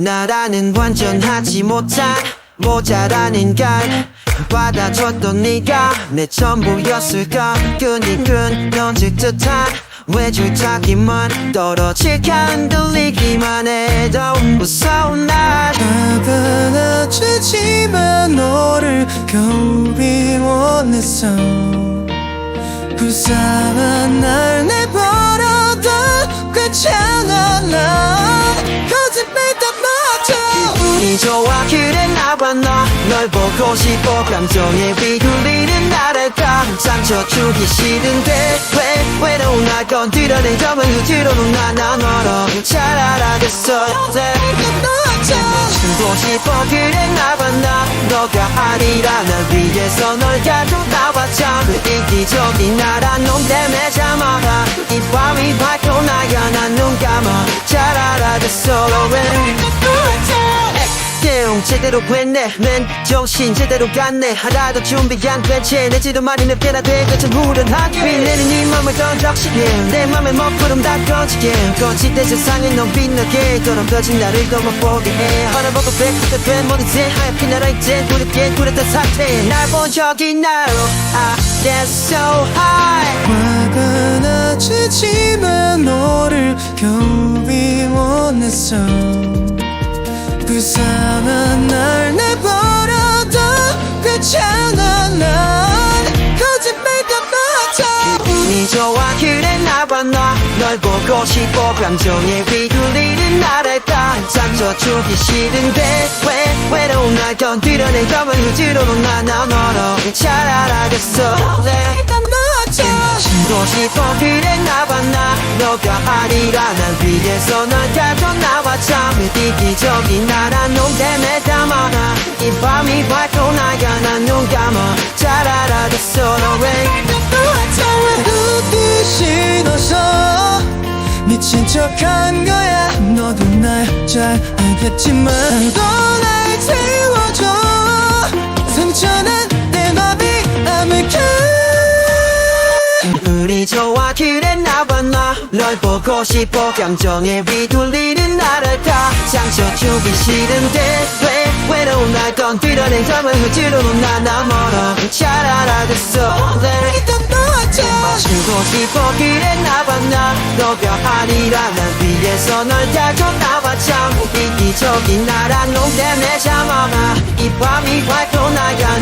나라는 완전하지 못한 모자란 인간 받아줬던 네가 내 전부였을까? 끈이 끊어질 듯한 외줄타기만 떨어질까? 흔들리기만 해도 무서운 날. 답은 아주지만 너를 겨울이 원했어. 불쌍한 날 운이 좋아 그래 나봐 너널 보고 싶어 감정에 비둘리는 나랄까 상처 주기 싫은데 왜 외로운 날 건드려낸 점은 흐지러는 나나 너로 잘 알아겠어. 보고 싶어 그래 나봐 나 너가 아니라 날 위해서 널 가져 나왔자 그 이기적인 나란 놈 때문에 잠아가 이 밤이 밝고 나야 난눈 감아. 잘 알아겠어 왜 대응 제대로 했네. 맨 정신 제대로 갔네. 하나도 준비 안 된채 내지도 많이 냅대나 되겠지 후련하게. 빛내는 이 맘을 던적시게. 내 맘에 먹구름 다 꺼지게. 거짓된 세상에 넌 빛나게. 떨어져진 나를 더 못 보게 해. 하나 보고 백부터 된 머리새 하얗게 날아 이제 구렸게 구렸던 상태. 날본 적이 나로 I get so. High 화가 나지지만 너를 겨울이 원했어 불쌍한 날 내버려둬. 괜찮아 난 거짓말 다 맞아. 운이 좋아 그래 나봐 너널 보고 싶어 감정에 휘둘리는 나랄까 상처 주기 싫은데 왜 외로운 날 건드려낸 점을 흐지러는 나나 너로 잘 알아겠어. 네. 다 맞아. 보고 싶어 그래 나봐 나 너가 아니라 난 위해서 널 나와 참 이기적인 나란 놈 때문에 담아나 이 밤이 밝고 나야 난눈 감아. 잘 알아겠어 너왜? 웃기 싫어서 미친 척한 거야. 너도 날 잘 알겠지만 너날 태워줘. 상처난 내 맘이 아물까 우리 좋아 그래 나봐 너널 보고 싶어. 감정에 휘둘리는 나랄까 상처 주기 싫은데 왜 외로운 날 건드려낸 점을 흐지러는 나나 멀어 잘 알아겠어. 네. 다 맞아 주고 싶어 그래 나봐. 나 너가 아니라 난 위해서 널 가져 나와. 참 이기적인 나란 놈 때문에 잠아나 이 밤이 밝고 나야